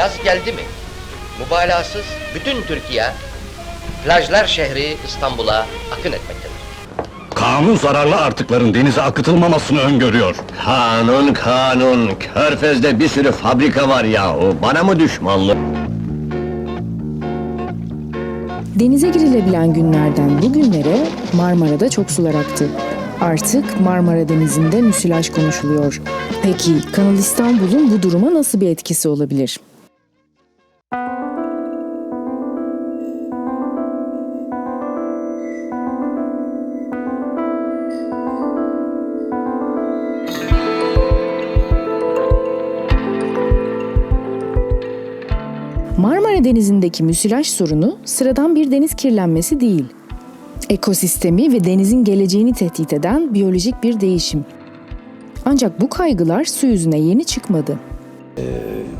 Yaz geldi mi? Mübalağasız bütün Türkiye plajlar şehri İstanbul'a akın etmektedir. Kanun zararlı artıkların denize akıtılmamasını öngörüyor. Kanun kanun, Körfez'de bir sürü fabrika var yahu, bana mı düşmanlık? Denize girilebilen günlerden bugünlere Marmara'da çok sular aktı. Artık Marmara Denizi'nde müsilaj konuşuluyor. Peki Kanal İstanbul'un bu duruma nasıl bir etkisi olabilir? Marmara Denizi'ndeki müsilaj sorunu sıradan bir deniz kirlenmesi değil. Ekosistemi ve denizin geleceğini tehdit eden biyolojik bir değişim. Ancak bu kaygılar su yüzüne yeni çıkmadı.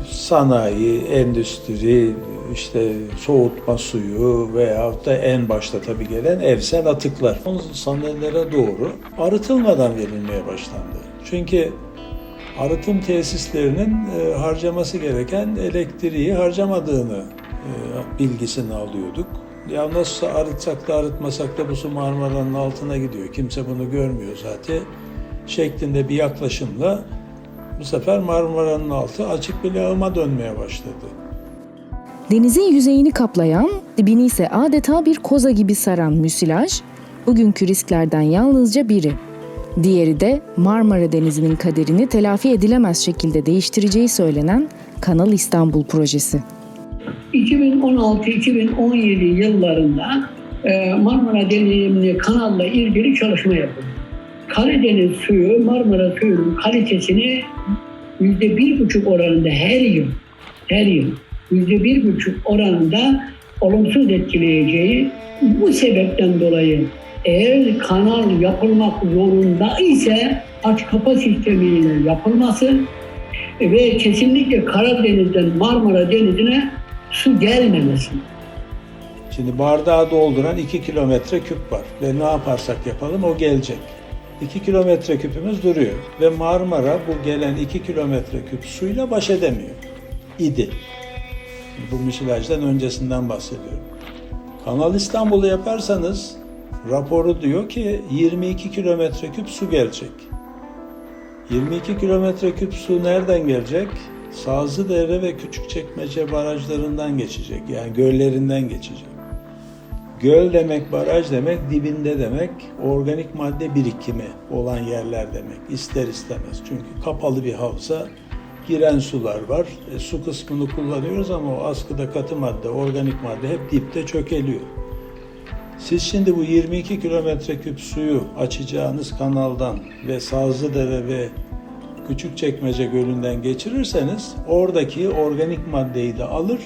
sanayi, endüstri, işte soğutma suyu veyahut da en başta tabii gelen evsel atıklar. Son senelere doğru arıtılmadan verilmeye başlandı. Çünkü arıtım tesislerinin e, harcaması gereken elektriği harcamadığını e, bilgisini alıyorduk. Ya nasıl arıtsak da arıtmasak da bu su Marmara'nın altına gidiyor. Kimse bunu görmüyor zaten. Şeklinde bir yaklaşımla bu sefer Marmara'nın altı açık bir lağıma dönmeye başladı. Denizin yüzeyini kaplayan, dibini ise adeta bir koza gibi saran müsilaj, bugünkü risklerden yalnızca biri. Diğeri de Marmara Denizi'nin kaderini telafi edilemez şekilde değiştireceği söylenen Kanal İstanbul projesi. 2016-2017 yıllarında e, Marmara Denizi'nin kanalla ilgili çalışma yapıldı. Karadeniz suyu Marmara suyunun kalitesini yüzde bir buçuk oranında her yıl, her yıl yüzde bir buçuk oranında olumsuz etkileyeceği bu sebepten dolayı eğer kanal yapılmak zorunda ise aç kapa sistemiyle yapılması ve kesinlikle Karadeniz'den Marmara Denizi'ne su gelmemesi. Şimdi bardağı dolduran 2 kilometre küp var ve ne yaparsak yapalım o gelecek. 2 kilometre küpümüz duruyor ve Marmara bu gelen 2 kilometre küp suyla baş edemiyor. İdi. Bu müsilajdan öncesinden bahsediyorum. Kanal İstanbul'u yaparsanız raporu diyor ki 22 kilometre küp su gelecek. 22 kilometre küp su nereden gelecek? Sazlıdere ve Küçükçekmece barajlarından geçecek. Yani göllerinden geçecek. Göl demek, baraj demek, dibinde demek, organik madde birikimi olan yerler demek. İster istemez. Çünkü kapalı bir havza, giren sular var. E, su kısmını kullanıyoruz ama o askıda katı madde, organik madde hep dipte çökeliyor. Siz şimdi bu 22 kilometre küp suyu açacağınız kanaldan ve Sazlıdere ve Küçükçekmece Gölü'nden geçirirseniz oradaki organik maddeyi de alır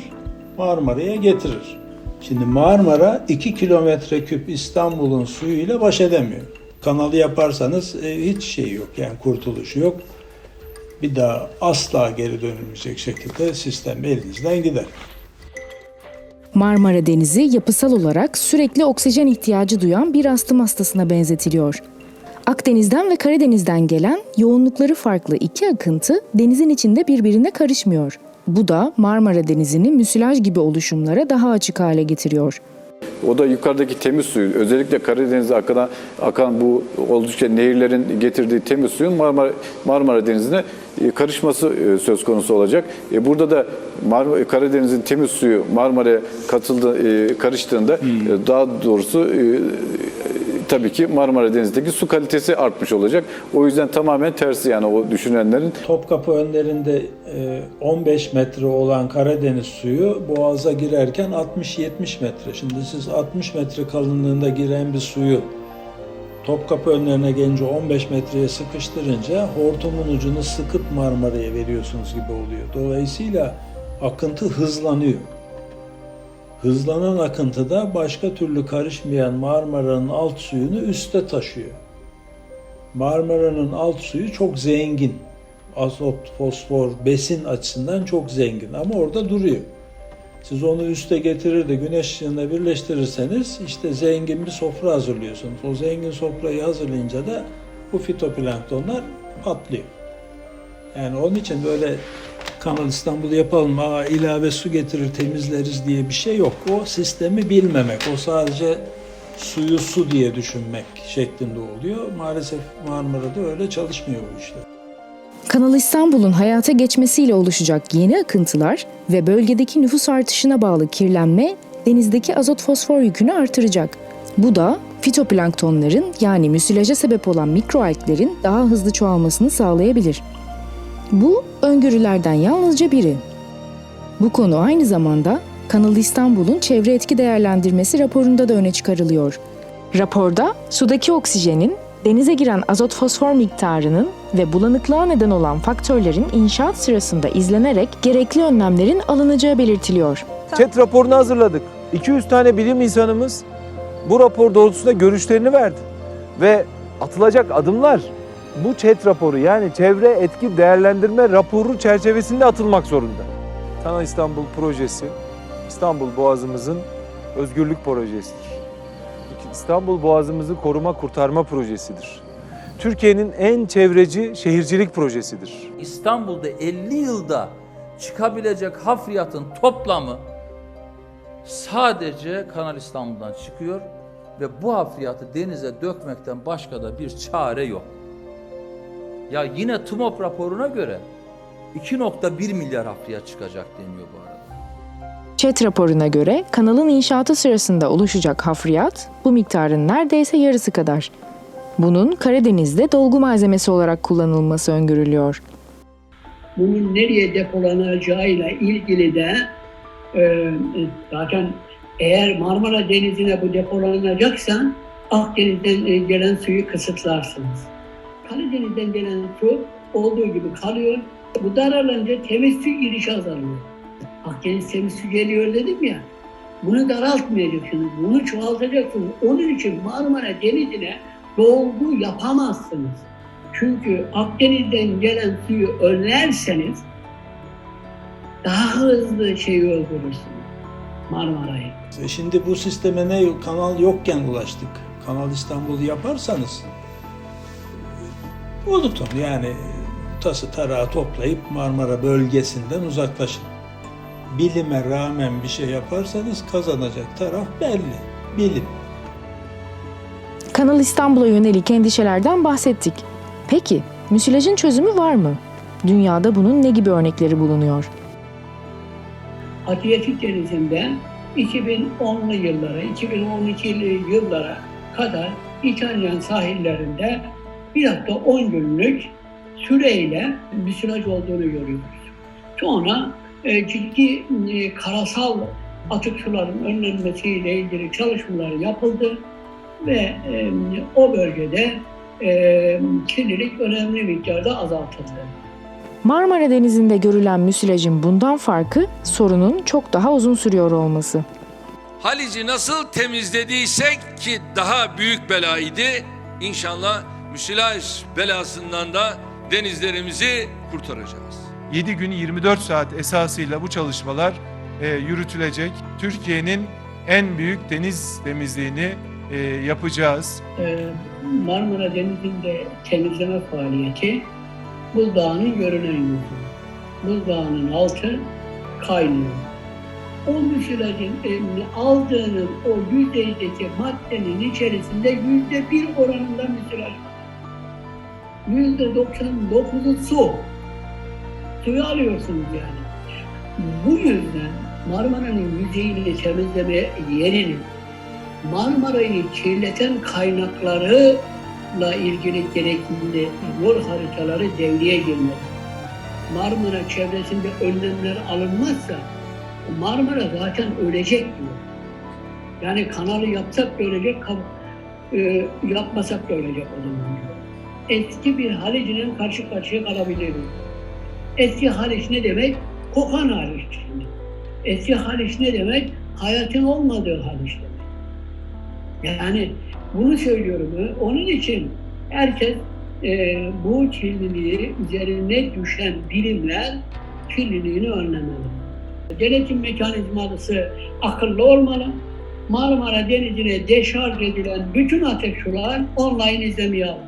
Marmara'ya getirir. Şimdi Marmara 2 kilometre küp İstanbul'un suyuyla baş edemiyor. Kanalı yaparsanız e, hiç şey yok yani kurtuluşu yok. Bir daha asla geri dönülmeyecek şekilde sistem elinizden gider. Marmara Denizi yapısal olarak sürekli oksijen ihtiyacı duyan bir astım hastasına benzetiliyor. Akdeniz'den ve Karadeniz'den gelen yoğunlukları farklı iki akıntı denizin içinde birbirine karışmıyor. Bu da Marmara Denizi'ni müsilaj gibi oluşumlara daha açık hale getiriyor. O da yukarıdaki temiz suyu, özellikle Karadeniz'e akan, akan bu oldukça nehirlerin getirdiği temiz suyun Marmara, Marmara Denizi'ne karışması e, söz konusu olacak. E, Burada da Karadeniz'in temiz suyu Marmara'ya katıldı, e, karıştığında e, daha doğrusu e, tabii ki Marmara Denizi'ndeki su kalitesi artmış olacak. O yüzden tamamen tersi yani o düşünenlerin. Topkapı önlerinde e, 15 metre olan Karadeniz suyu boğaza girerken 60-70 metre. Şimdi siz 60 metre kalınlığında giren bir suyu Topkapı önlerine gelince 15 metreye sıkıştırınca hortumun ucunu sıkıp Marmara'ya veriyorsunuz gibi oluyor. Dolayısıyla akıntı hızlanıyor. Hızlanan akıntı da başka türlü karışmayan Marmara'nın alt suyunu üste taşıyor. Marmara'nın alt suyu çok zengin. Azot, fosfor, besin açısından çok zengin ama orada duruyor. Siz onu üste getirir de güneş ışığına birleştirirseniz işte zengin bir sofra hazırlıyorsunuz. O zengin sofrayı hazırlayınca da bu fitoplanktonlar patlıyor. Yani onun için böyle Kanal İstanbul'u yapalım, aa, ilave su getirir temizleriz diye bir şey yok. O sistemi bilmemek, o sadece suyu su diye düşünmek şeklinde oluyor. Maalesef Marmara'da öyle çalışmıyor bu işler. Kanal İstanbul'un hayata geçmesiyle oluşacak yeni akıntılar ve bölgedeki nüfus artışına bağlı kirlenme denizdeki azot fosfor yükünü artıracak. Bu da fitoplanktonların yani müsilaja sebep olan mikroalglerin daha hızlı çoğalmasını sağlayabilir. Bu öngörülerden yalnızca biri. Bu konu aynı zamanda Kanal İstanbul'un çevre etki değerlendirmesi raporunda da öne çıkarılıyor. Raporda sudaki oksijenin, denize giren azot fosfor miktarının ve bulanıklığa neden olan faktörlerin inşaat sırasında izlenerek gerekli önlemlerin alınacağı belirtiliyor. Chat raporunu hazırladık. 200 tane bilim insanımız bu rapor doğrultusunda görüşlerini verdi. Ve atılacak adımlar bu chat raporu yani çevre etki değerlendirme raporu çerçevesinde atılmak zorunda. Kanal İstanbul projesi İstanbul Boğazımızın özgürlük projesidir. İstanbul Boğazımızı koruma kurtarma projesidir. Türkiye'nin en çevreci şehircilik projesidir. İstanbul'da 50 yılda çıkabilecek hafriyatın toplamı sadece Kanal İstanbul'dan çıkıyor ve bu hafriyatı denize dökmekten başka da bir çare yok. Ya yine TMOP raporuna göre 2.1 milyar hafriyat çıkacak deniyor bu arada. ÇED raporuna göre kanalın inşaatı sırasında oluşacak hafriyat bu miktarın neredeyse yarısı kadar. Bunun Karadeniz'de dolgu malzemesi olarak kullanılması öngörülüyor. bunun nereye depolanacağıyla ilgili de e, zaten eğer Marmara Denizi'ne bu depolanacaksa Akdeniz'den e, gelen suyu kısıtlarsınız. Karadeniz'den gelen su olduğu gibi kalıyor. Bu daralınca temiz su girişi azalıyor. Akdeniz temiz su geliyor dedim ya. Bunu daraltmayacaksınız, bunu çoğaltacaksınız. Onun için Marmara Denizi'ne dolgu yapamazsınız. Çünkü Akdeniz'den gelen suyu önlerseniz daha hızlı şeyi öldürürsünüz. Marmara'yı. E şimdi bu sisteme ne kanal yokken ulaştık. Kanal İstanbul'u yaparsanız unutun yani tası tarağı toplayıp Marmara bölgesinden uzaklaşın. Bilime rağmen bir şey yaparsanız kazanacak taraf belli. Bilim. Kanal İstanbul'a yönelik endişelerden bahsettik. Peki, müsilajın çözümü var mı? Dünyada bunun ne gibi örnekleri bulunuyor? Adriyatik Denizi'nde 2010'lu yıllara, 2012'li yıllara kadar İtalyan sahillerinde bir hafta 10 günlük süreyle müsilaj olduğunu görüyoruz. Sonra ciddi e, karasal atık suların önlenmesiyle ilgili çalışmalar yapıldı ve e, o bölgede e, kirlilik önemli miktarda azaltıldı. Marmara Denizi'nde görülen müsilajın bundan farkı sorunun çok daha uzun sürüyor olması. Halic'i nasıl temizlediysek ki daha büyük belaydı. İnşallah müsilaj belasından da denizlerimizi kurtaracağız. 7 gün 24 saat esasıyla bu çalışmalar e, yürütülecek. Türkiye'nin en büyük deniz temizliğini e, yapacağız. Ee, Marmara Denizi'nde temizleme faaliyeti buzdağının görünen yüzü. Buzdağının altı kaynıyor. O müsilajın elini aldığınız o yüzeydeki maddenin içerisinde yüzde bir oranında müsilaj var. Yüzde doksan dokuzu su. Suyu alıyorsunuz yani. Bu yüzden Marmara'nın yüzeyini temizleme yerinin Marmara'yı kirleten kaynaklarıyla ilgili gerekli yol haritaları devreye girmeli. Marmara çevresinde önlemler alınmazsa Marmara zaten ölecek diyor. Yani kanalı yapsak da ölecek, e, yapmasak da ölecek o zaman diyor. Eski bir Halic'le karşı karşıya kalabiliriz. Eski Haliç ne demek? Kokan Haliç. Eski Haliç ne demek? Hayatın olmadığı Haliç demek. Yani bunu söylüyorum. Onun için herkes e, bu kirliliği üzerine düşen bilimler kirliliğini önlemeli. Denetim mekanizması akıllı olmalı. Marmara Denizi'ne deşarj edilen bütün ateş sular online izlemeye alın.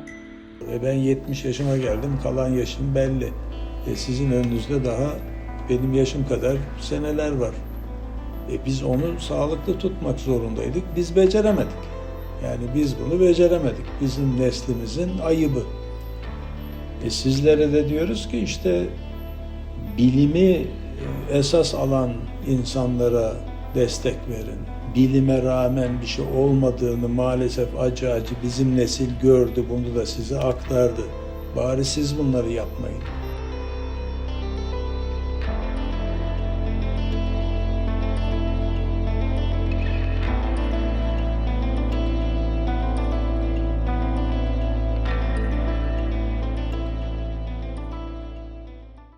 Ben 70 yaşıma geldim, kalan yaşım belli. E sizin önünüzde daha Benim yaşım kadar seneler var. E biz onu sağlıklı tutmak zorundaydık. Biz beceremedik. Yani biz bunu beceremedik. Bizim neslimizin ayıbı. E sizlere de diyoruz ki işte bilimi e, esas alan insanlara destek verin. Bilime rağmen bir şey olmadığını maalesef acı acı bizim nesil gördü, bunu da size aktardı. Bari siz bunları yapmayın.